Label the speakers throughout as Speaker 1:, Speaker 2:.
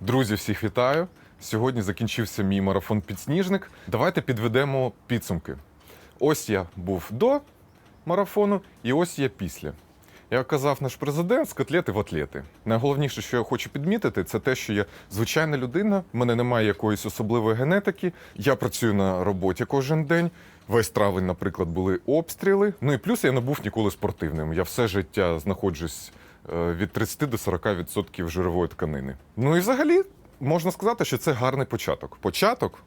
Speaker 1: Друзі, всіх вітаю! Сьогодні закінчився мій марафон підсніжник. Давайте підведемо підсумки. Ось я був до марафону, і ось я після. Як казав наш президент, з котлети в атлети. Найголовніше, що я хочу підмітити, це те, що я звичайна людина, в мене немає якоїсь особливої генетики. Я працюю на роботі кожен день. Весь травень, наприклад, були обстріли. Ну і плюс я не був ніколи спортивним. Я все життя знаходжусь від 30 до 40% жирової тканини. Ну і взагалі можна сказати, що це гарний початок. Початок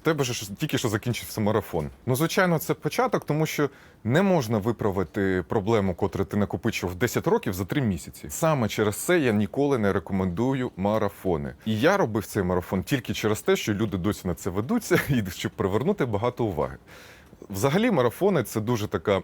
Speaker 1: в тебе ж тільки що закінчився марафон. Ну, звичайно, це початок, тому що не можна виправити проблему, котру ти накопичив 10 років за 3 місяці. Саме через це я ніколи не рекомендую марафони. І я робив цей марафон тільки через те, що люди досі на це ведуться, і щоб привернути багато уваги. Взагалі, марафони це дуже така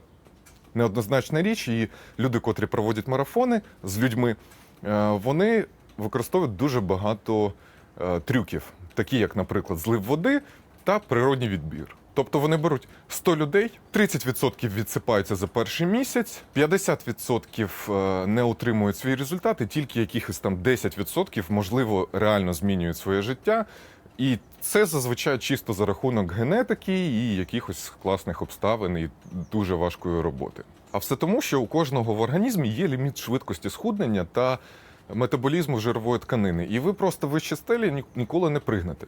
Speaker 1: неоднозначна річ, і люди, котрі проводять марафони з людьми, е, вони використовують дуже багато е, трюків, такі як, наприклад, злив води та природній відбір. Тобто вони беруть 100 людей, 30% відсипаються за перший місяць, 50% е, не отримують свої результати, тільки якихось там 10% можливо реально змінюють своє життя. І це зазвичай чисто за рахунок генетики і якихось класних обставин і дуже важкої роботи. А все тому, що у кожного в організмі є ліміт швидкості схуднення та метаболізму жирової тканини, і ви просто вище стелі ніколи не пригнете.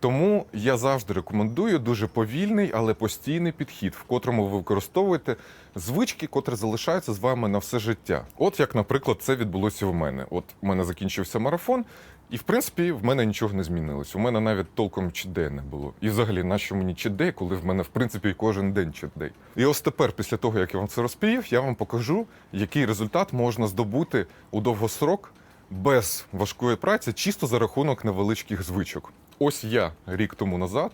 Speaker 1: Тому я завжди рекомендую дуже повільний, але постійний підхід, в котрому ви використовуєте звички, котрі залишаються з вами на все життя. От як, наприклад, це відбулося в мене. От у мене закінчився марафон, і в принципі в мене нічого не змінилось. У мене навіть толком чідей не було. І взагалі, нащо мені чідей, коли в мене в принципі кожен день чідей. І ось тепер, після того як я вам це розповів, я вам покажу, який результат можна здобути у довгосрок без важкої праці, чисто за рахунок невеличких звичок. Ось я рік тому назад,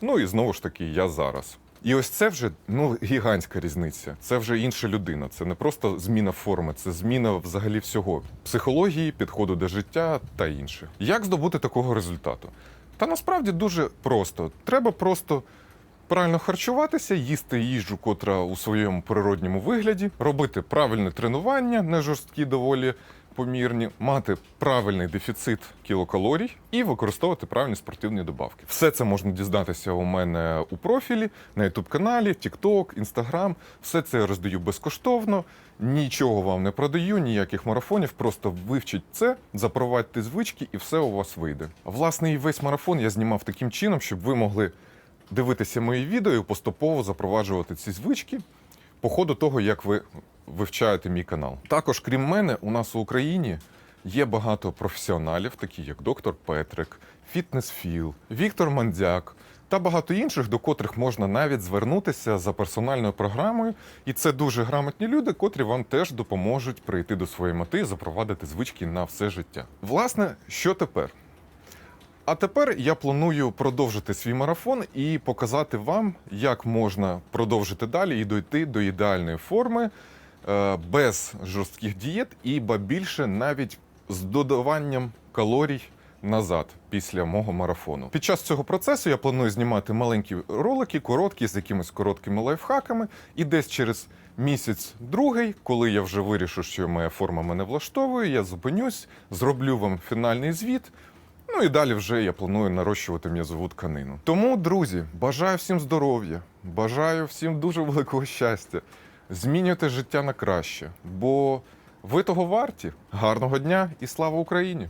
Speaker 1: ну і знову ж таки, я зараз. І ось це вже ну гігантська різниця. Це вже інша людина. Це не просто зміна форми, це зміна взагалі всього психології, підходу до життя та інше. Як здобути такого результату? Та насправді дуже просто. Треба просто правильно харчуватися, їсти їжу, котра у своєму природньому вигляді, робити правильне тренування, не жорсткі, доволі помірні, мати правильний дефіцит кілокалорій і використовувати правильні спортивні добавки. Все це можна дізнатися у мене у профілі, на youtube каналі, TikTok, Instagram. Все це я роздаю безкоштовно. Нічого вам не продаю, ніяких марафонів. Просто вивчіть це, запровадьте звички, і все у вас вийде. Власне, і весь марафон я знімав таким чином, щоб ви могли дивитися мої відео і поступово запроваджувати ці звички по ходу того, як ви вивчаєте мій канал. Також, крім мене, у нас у Україні є багато професіоналів, такі як доктор Петрик, Фітнес Філ, Віктор Мандзяк та багато інших, до котрих можна навіть звернутися за персональною програмою. І це дуже грамотні люди, котрі вам теж допоможуть прийти до своєї мети і запровадити звички на все життя. Власне, що тепер? А тепер я планую продовжити свій марафон і показати вам, як можна продовжити далі і дойти до ідеальної форми без жорстких дієт, і ба більше навіть з додаванням калорій назад після мого марафону. Під час цього процесу я планую знімати маленькі ролики, короткі з якимись короткими лайфхаками, і десь через місяць другий, коли я вже вирішу, що моя форма мене влаштовує, я зупинюсь, зроблю вам фінальний звіт. Ну і далі вже я планую нарощувати м'язову тканину. Тому, друзі, бажаю всім здоров'я, бажаю всім дуже великого щастя. Змінюйте життя на краще, бо ви того варті. Гарного дня і слава Україні!